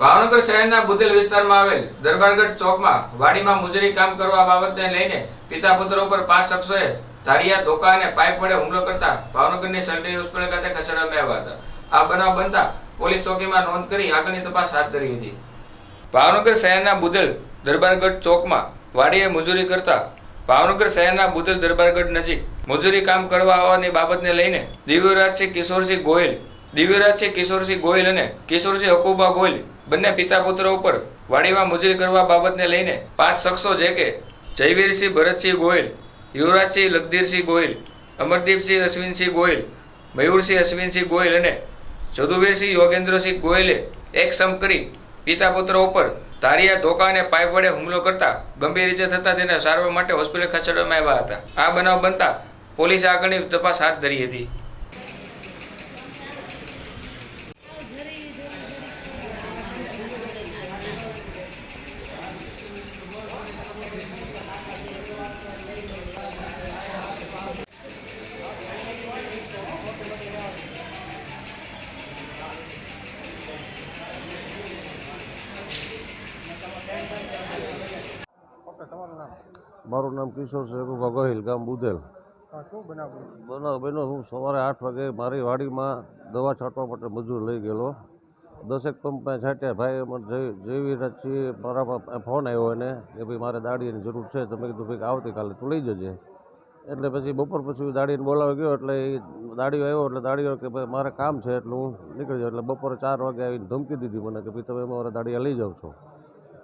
ભાવનગર શહેરના બુદેલ વિસ્તારમાં આવેલ દરબારગઢ ચોકમાં વાડીમાં મજૂરી કામ કરવા બાબતને લઈને પિતા પુત્ર ઉપર પાંચ શખ્સોએ ધારિયા, ધોકા અને પાઇપ વડે હુમલો કરતા ભાવનગરની સરકારી હોસ્પિટલ ખાતે ખસેડવામાં આવ્યા હતા. આ બનાવ બનતા પોલીસ ચોકીમાં નોંધ કરી આગળની તપાસ હાથ ધરી હતી. ભાવનગર શહેરના બુદેલ દરબારગઢ ચોકમાં વાડીએ મજૂરી કરતા ભાવનગર શહેરના બુદેલ દરબારગઢ નજીક મજૂરી કામ કરવા આવવાની બાબતને લઈને દિવ્યરાજસિંહ કિશોરસિંહ ગોયલ દિવ્યરાજસિંહ કિશોરસિંહ ગોયલ અને કિશોરસિંહ હકુબા ગોયલ બંને પિતા પુત્ર ઉપર વાડીમાં મજૂરી કરવા બાબતને લઈને પાંચ શખ્સો જે કે જયવીરસિંહ, ભરતસિંહ ગોયલ યુવરાજસિંહ, લખધીરસિંહ ગોયલ અમરદીપસિંહ, અશ્વિનસિંહ ગોયલ મયુરસિંહ, અશ્વિનસિંહ ગોયલ અને જદુવીરસિંહ યોગેન્દ્રસિંહ ગોયલે એક સમ કરી પિતા પુત્ર ઉપર ધારિયા ધોકા અને પાઇપ વડે હુમલો કરતા ગંભીર રીતે થતા તેને સારવાર માટે હોસ્પિટલ ખસેડવામાં આવ્યા હતા. આ બનાવ બનતા પોલીસે આગળની તપાસ હાથ ધરી હતી. મારું નામ કિશોર શેખુભા ગોહિલ ગામ બુદેલ. બનાવ બન્યો હું સવારે આઠ વાગે મારી વાડીમાં દવા છાંટવા માટે મજૂર લઈ ગયેલો. દસેક પંપ છાંટ્યા ભાઈ મને જેવી રચી મારા ફોન આવ્યો એને કે ભાઈ મારે દાડીની જરૂર છે. તો મેં કીધું ભાઈ આવતીકાલે તું લઈ જજે. એટલે પછી બપોર પછી દાડીને બોલાવી ગયો એટલે એ દાડીઓ આવ્યો એટલે દાડીઓ કે ભાઈ મારે કામ છે એટલે હું નીકળી જાઉં. એટલે બપોરે ચાર વાગે આવીને ધમકી દીધી મને કે ભાઈ તમે મારા દાડીએ લઈ જાઓ છો.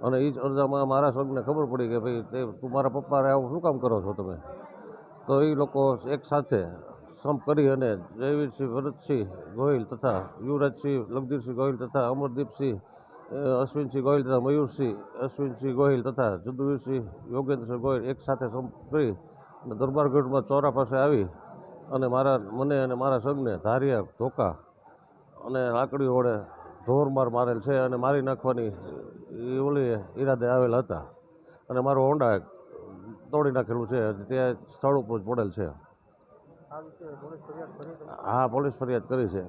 અને એ જ અરજામાં મારા સગને ખબર પડી કે ભાઈ તે તું મારા પપ્પાને આવું શું કામ કરો છો તમે? તો એ લોકો એક સાથે સંપ કરી અને જયવીરસિંહ, ભરતસિંહ ગોહિલ તથા યુવરાજસિંહ લગદીરસિંહ ગોહિલ તથા અમરદીપસિંહ અશ્વિનસિંહ ગોહિલ તથા મયુરસિંહ, અશ્વિનસિંહ ગોહિલ તથા જદુવીરસિંહ, યોગેન્દ્રસિંહ ગોહિલ એક સાથે સંપ કરી અને દરબારગઢમાં ચોરા પાસે આવી અને મારા મને અને મારા સગને ધારિયા ધોકા અને લાકડીઓ વડે ઢોરમાર મારેલ છે અને મારી નાખવાની ઓલી ઈરાદે આવેલા હતા. અને મારો હોન્ડા તોડી નાખેલું છે. તે સ્થળ ઉપર જ પડેલ છે. હા પોલીસ ફરિયાદ કરી છે.